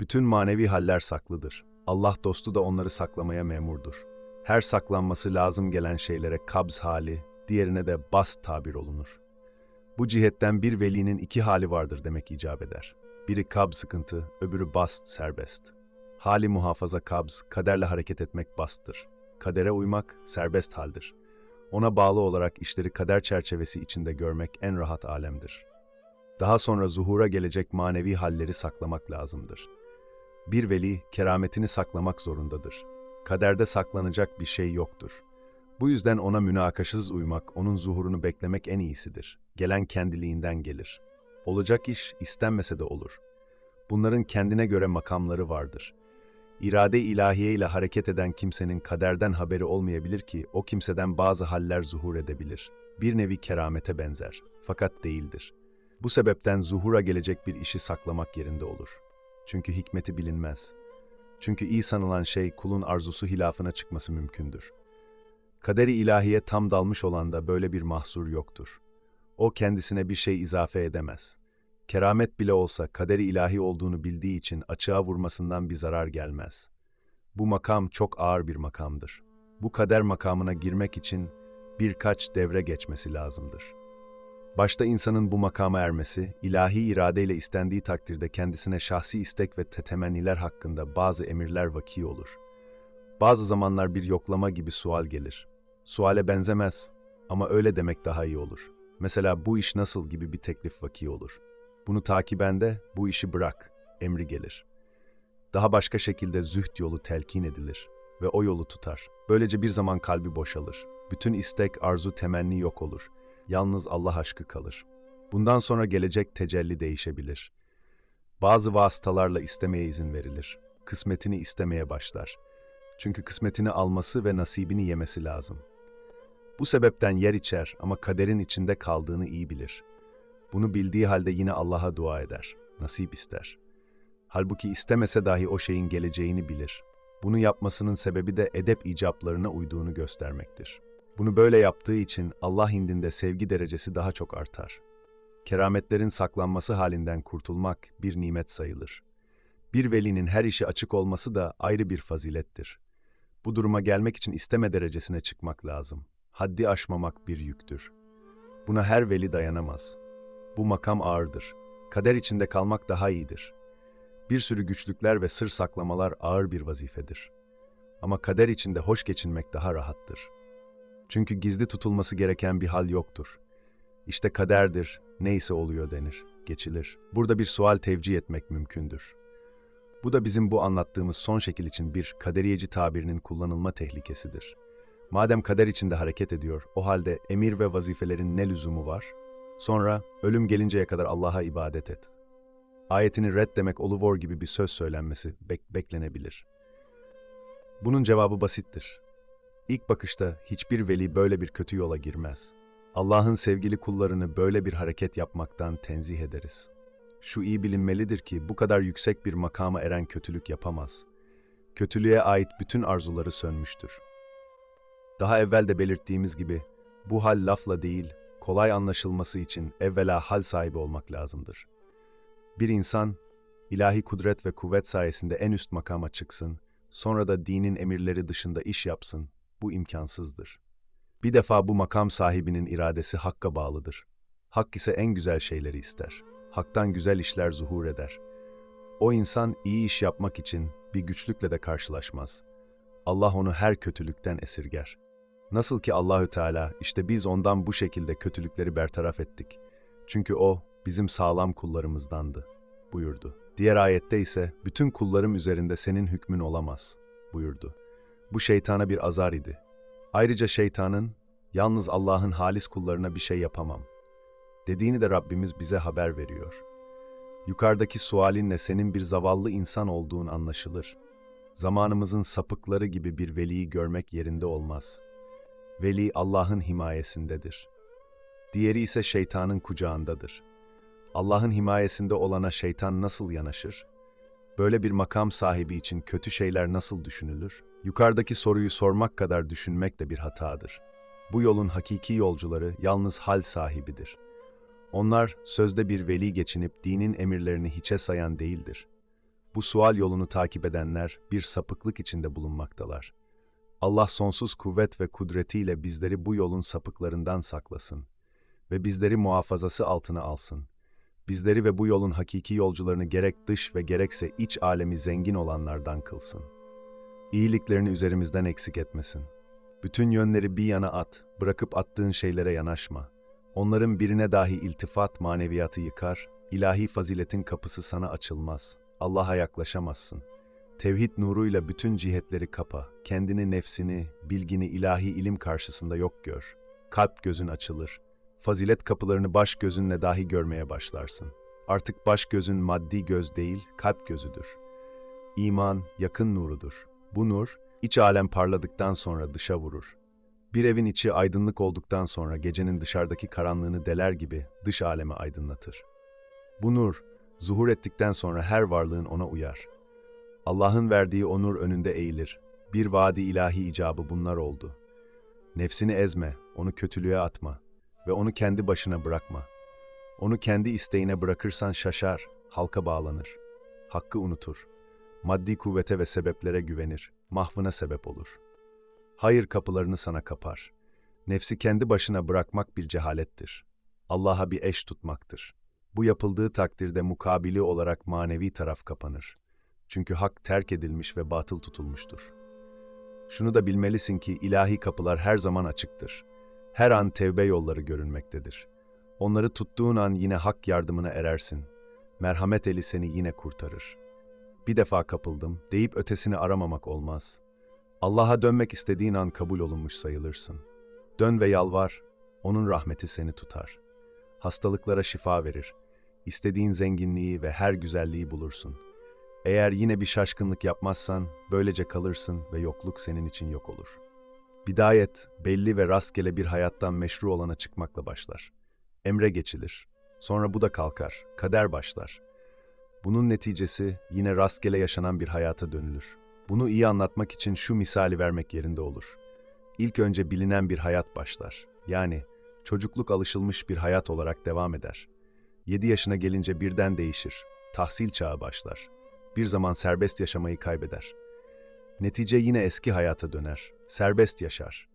Bütün manevi haller saklıdır. Allah dostu da onları saklamaya memurdur. Her saklanması lazım gelen şeylere kabz hali, diğerine de bast tabir olunur. Bu cihetten bir velinin iki hali vardır demek icap eder. Biri kabz sıkıntı, öbürü bast serbest. Hali muhafaza kabz, kaderle hareket etmek basttır. Kadere uymak serbest haldir. Ona bağlı olarak işleri kader çerçevesi içinde görmek en rahat alemdir. Daha sonra zuhura gelecek manevi halleri saklamak lazımdır. Bir veli kerametini saklamak zorundadır. Kaderde saklanacak bir şey yoktur. Bu yüzden ona münakaşasız uymak, onun zuhurunu beklemek en iyisidir. Gelen kendiliğinden gelir. Olacak iş istenmese de olur. Bunların kendine göre makamları vardır. İrade ilahiye ile hareket eden kimsenin kaderden haberi olmayabilir ki o kimseden bazı haller zuhur edebilir. Bir nevi keramete benzer. Fakat değildir. Bu sebepten zuhura gelecek bir işi saklamak yerinde olur. Çünkü hikmeti bilinmez. Çünkü iyi sanılan şey kulun arzusu hilafına çıkması mümkündür. Kaderi ilahiye tam dalmış olan da böyle bir mahsur yoktur. O kendisine bir şey izafe edemez. Keramet bile olsa kaderi ilahi olduğunu bildiği için açığa vurmasından bir zarar gelmez. Bu makam çok ağır bir makamdır. Bu kader makamına girmek için birkaç devre geçmesi lazımdır. Başta insanın bu makama ermesi, ilahi iradeyle istendiği takdirde kendisine şahsi istek ve temenniler hakkında bazı emirler vaki olur. Bazı zamanlar bir yoklama gibi sual gelir. Suale benzemez ama öyle demek daha iyi olur. Mesela bu iş nasıl gibi bir teklif vaki olur. Bunu takibende bu işi bırak, emri gelir. Daha başka şekilde zühd yolu telkin edilir ve o yolu tutar. Böylece bir zaman kalbi boşalır. Bütün istek, arzu, temenni yok olur. Yalnız Allah aşkı kalır. Bundan sonra gelecek tecelli değişebilir. Bazı vasıtalarla istemeye izin verilir. Kısmetini istemeye başlar. Çünkü kısmetini alması ve nasibini yemesi lazım. Bu sebepten yer içer ama kaderin içinde kaldığını iyi bilir. Bunu bildiği halde yine Allah'a dua eder, nasip ister. Halbuki istemese dahi o şeyin geleceğini bilir. Bunu yapmasının sebebi de edep icaplarına uyduğunu göstermektir. Bunu böyle yaptığı için Allah indinde sevgi derecesi daha çok artar. Kerametlerin saklanması halinden kurtulmak bir nimet sayılır. Bir velinin her işi açık olması da ayrı bir fazilettir. Bu duruma gelmek için isteme derecesine çıkmak lazım. Haddi aşmamak bir yüktür. Buna her veli dayanamaz. Bu makam ağırdır. Kader içinde kalmak daha iyidir. Bir sürü güçlükler ve sır saklamalar ağır bir vazifedir. Ama kader içinde hoş geçinmek daha rahattır. Çünkü gizli tutulması gereken bir hal yoktur. İşte kaderdir, neyse oluyor denir, geçilir. Burada bir sual tevcih etmek mümkündür. Bu da bizim bu anlattığımız son şekil için bir kaderiyeci tabirinin kullanılma tehlikesidir. Madem kader içinde hareket ediyor, o halde emir ve vazifelerin ne lüzumu var? Sonra ölüm gelinceye kadar Allah'a ibadet et. Ayetini red demek oluvor gibi bir söz söylenmesi bek beklenebilir. Bunun cevabı basittir. İlk bakışta hiçbir veli böyle bir kötü yola girmez. Allah'ın sevgili kullarını böyle bir hareket yapmaktan tenzih ederiz. Şu iyi bilinmelidir ki bu kadar yüksek bir makama eren kötülük yapamaz. Kötülüğe ait bütün arzuları sönmüştür. Daha evvel de belirttiğimiz gibi bu hal lafla değil, kolay anlaşılması için evvela hal sahibi olmak lazımdır. Bir insan, ilahi kudret ve kuvvet sayesinde en üst makama çıksın, sonra da dinin emirleri dışında iş yapsın, bu imkansızdır. Bir defa bu makam sahibinin iradesi hakka bağlıdır. Hak ise en güzel şeyleri ister. Haktan güzel işler zuhur eder. O insan iyi iş yapmak için bir güçlükle de karşılaşmaz. Allah onu her kötülükten esirger. Nasıl ki Allahü Teala işte biz ondan bu şekilde kötülükleri bertaraf ettik. Çünkü o bizim sağlam kullarımızdandı buyurdu. Diğer ayette ise bütün kullarım üzerinde senin hükmün olamaz buyurdu. Bu şeytana bir azar idi. Ayrıca şeytanın yalnız Allah'ın halis kullarına bir şey yapamam dediğini de Rabbimiz bize haber veriyor. Yukarıdaki sualinle senin bir zavallı insan olduğun anlaşılır. Zamanımızın sapıkları gibi bir veliyi görmek yerinde olmaz. Veli Allah'ın himayesindedir. Diğeri ise şeytanın kucağındadır. Allah'ın himayesinde olana şeytan nasıl yanaşır? Böyle bir makam sahibi için kötü şeyler nasıl düşünülür? Yukarıdaki soruyu sormak kadar düşünmek de bir hatadır. Bu yolun hakiki yolcuları yalnız hal sahibidir. Onlar sözde bir veli geçinip dinin emirlerini hiçe sayan değildir. Bu sual yolunu takip edenler bir sapıklık içinde bulunmaktalar. Allah sonsuz kuvvet ve kudretiyle bizleri bu yolun sapıklarından saklasın ve bizleri muhafazası altına alsın. Bizleri ve bu yolun hakiki yolcularını gerek dış ve gerekse iç alemi zengin olanlardan kılsın. İyiliklerini üzerimizden eksik etmesin. Bütün yönleri bir yana at, bırakıp attığın şeylere yanaşma. Onların birine dahi iltifat maneviyatı yıkar, ilahi faziletin kapısı sana açılmaz. Allah'a yaklaşamazsın. Tevhid nuruyla bütün cihetleri kapa. Kendini, nefsini, bilgini ilahi ilim karşısında yok gör. Kalp gözün açılır. Fazilet kapılarını baş gözünle dahi görmeye başlarsın. Artık baş gözün maddi göz değil, kalp gözüdür. İman yakın nurudur. Bu nur, iç alem parladıktan sonra dışa vurur. Bir evin içi aydınlık olduktan sonra gecenin dışarıdaki karanlığını deler gibi dış alemi aydınlatır. Bu nur, zuhur ettikten sonra her varlığın ona uyar. Allah'ın verdiği o nur önünde eğilir. Bir vadi ilahi icabı bunlar oldu. Nefsini ezme, onu kötülüğe atma ve onu kendi başına bırakma. Onu kendi isteğine bırakırsan şaşar, halka bağlanır. Hakkı unutur. Maddi kuvvete ve sebeplere güvenir. Mahvına sebep olur. Hayır kapılarını sana kapar. Nefsi kendi başına bırakmak bir cehalettir. Allah'a bir eş tutmaktır. Bu yapıldığı takdirde mukabili olarak manevi taraf kapanır. Çünkü hak terk edilmiş ve batıl tutulmuştur. Şunu da bilmelisin ki ilahi kapılar her zaman açıktır. Her an tevbe yolları görünmektedir. Onları tuttuğun an yine hak yardımına erersin. Merhamet eli seni yine kurtarır. Bir defa kapıldım deyip ötesini aramamak olmaz. Allah'a dönmek istediğin an kabul olunmuş sayılırsın. Dön ve yalvar, onun rahmeti seni tutar. Hastalıklara şifa verir. İstediğin zenginliği ve her güzelliği bulursun. Eğer yine bir şaşkınlık yapmazsan, böylece kalırsın ve yokluk senin için yok olur. Bidayet, belli ve rastgele bir hayattan meşru olana çıkmakla başlar. Emre geçilir. Sonra bu da kalkar, kader başlar. Bunun neticesi yine rastgele yaşanan bir hayata dönülür. Bunu iyi anlatmak için şu misali vermek yerinde olur. İlk önce bilinen bir hayat başlar. Yani çocukluk alışılmış bir hayat olarak devam eder. 7 yaşına gelince birden değişir. Tahsil çağı başlar. Bir zaman serbest yaşamayı kaybeder. Netice yine eski hayata döner. Serbest yaşar.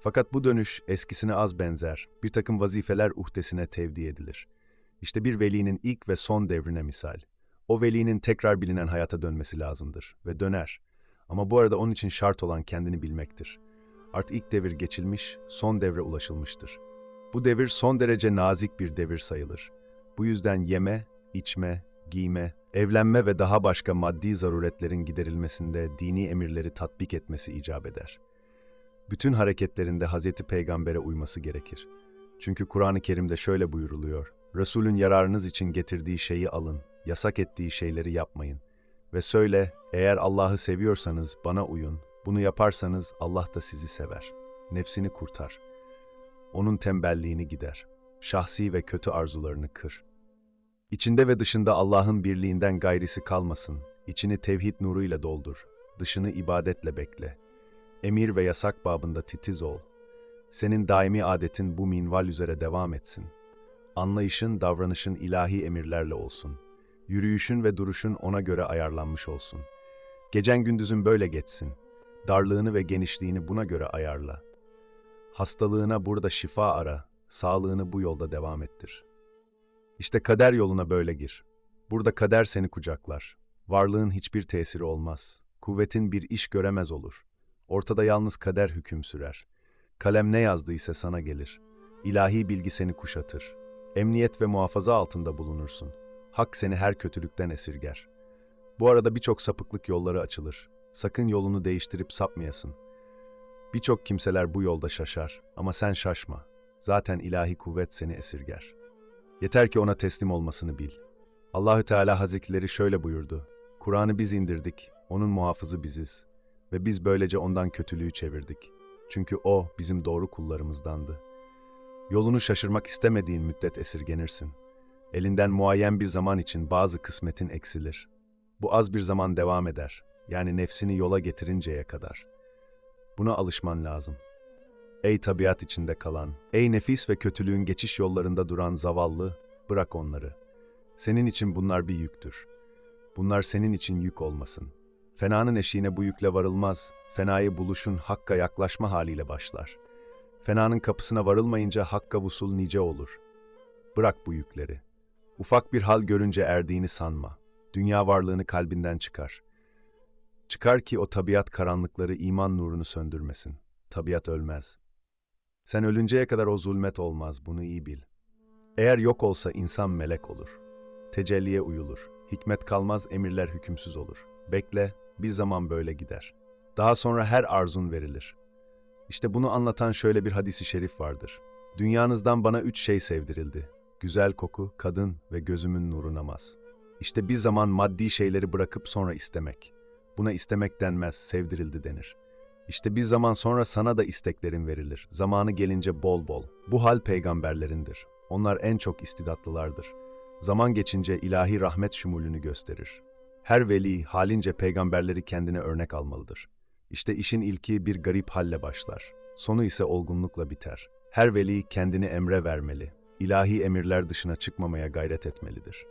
Fakat bu dönüş eskisine az benzer. Bir takım vazifeler uhdesine tevdi edilir. İşte bir velinin ilk ve son devrine misal. O velinin tekrar bilinen hayata dönmesi lazımdır ve döner. Ama bu arada onun için şart olan kendini bilmektir. Artık ilk devir geçilmiş, son devre ulaşılmıştır. Bu devir son derece nazik bir devir sayılır. Bu yüzden yeme, içme, giyme, evlenme ve daha başka maddi zaruretlerin giderilmesinde dini emirleri tatbik etmesi icap eder. Bütün hareketlerinde Hz. Peygamber'e uyması gerekir. Çünkü Kur'an-ı Kerim'de şöyle buyuruluyor. Resulün yararınız için getirdiği şeyi alın, yasak ettiği şeyleri yapmayın. Ve söyle, eğer Allah'ı seviyorsanız bana uyun, bunu yaparsanız Allah da sizi sever. Nefsini kurtar. Onun tembelliğini gider. Şahsi ve kötü arzularını kır. İçinde ve dışında Allah'ın birliğinden gayrisi kalmasın. İçini tevhid nuruyla doldur. Dışını ibadetle bekle. Emir ve yasak babında titiz ol. Senin daimi adetin bu minval üzere devam etsin. Anlayışın, davranışın ilahi emirlerle olsun. Yürüyüşün ve duruşun ona göre ayarlanmış olsun. Gecen gündüzün böyle geçsin. Darlığını ve genişliğini buna göre ayarla. Hastalığına burada şifa ara, sağlığını bu yolda devam ettir. İşte kader yoluna böyle gir. Burada kader seni kucaklar. Varlığın hiçbir tesiri olmaz. Kuvvetin bir iş göremez olur. Ortada yalnız kader hüküm sürer. Kalem ne yazdıysa sana gelir. İlahi bilgi seni kuşatır. Emniyet ve muhafaza altında bulunursun. Hak seni her kötülükten esirger. Bu arada birçok sapıklık yolları açılır. Sakın yolunu değiştirip sapmayasın. Birçok kimseler bu yolda şaşar ama sen şaşma. Zaten ilahi kuvvet seni esirger. Yeter ki ona teslim olmasını bil. Allahü Teala Hazretleri şöyle buyurdu. Kur'an'ı biz indirdik, onun muhafızı biziz ve biz böylece ondan kötülüğü çevirdik. Çünkü o bizim doğru kullarımızdandı. Yolunu şaşırmak istemediğin müddet esirgenirsin. Elinden muayyen bir zaman için bazı kısmetin eksilir. Bu az bir zaman devam eder. Yani nefsini yola getirinceye kadar. Buna alışman lazım. Ey tabiat içinde kalan, ey nefis ve kötülüğün geçiş yollarında duran zavallı, bırak onları. Senin için bunlar bir yüktür. Bunlar senin için yük olmasın. Fenanın eşiğine bu yükle varılmaz. Fenayı buluşun hakka yaklaşma haliyle başlar. Fenanın kapısına varılmayınca hakka vusul nice olur. Bırak bu yükleri. Ufak bir hal görünce erdiğini sanma. Dünya varlığını kalbinden çıkar. Çıkar ki o tabiat karanlıkları iman nurunu söndürmesin. Tabiat ölmez. Sen ölünceye kadar o zulmet olmaz, bunu iyi bil. Eğer yok olsa insan melek olur. Tecelliye uyulur. Hikmet kalmaz, emirler hükümsüz olur. Bekle, bir zaman böyle gider. Daha sonra her arzun verilir. İşte bunu anlatan şöyle bir hadisi şerif vardır. Dünyanızdan bana üç şey sevdirildi. Güzel koku, kadın ve gözümün nuru namaz. İşte bir zaman maddi şeyleri bırakıp sonra istemek. Buna istemek denmez, sevdirildi denir. İşte bir zaman sonra sana da isteklerin verilir. Zamanı gelince bol bol. Bu hal peygamberlerindir. Onlar en çok istidatlılardır. Zaman geçince ilahi rahmet şumulünü gösterir. Her veli halince peygamberleri kendine örnek almalıdır. İşte işin ilki bir garip halle başlar. Sonu ise olgunlukla biter. Her veli kendini emre vermeli. İlahi emirler dışına çıkmamaya gayret etmelidir.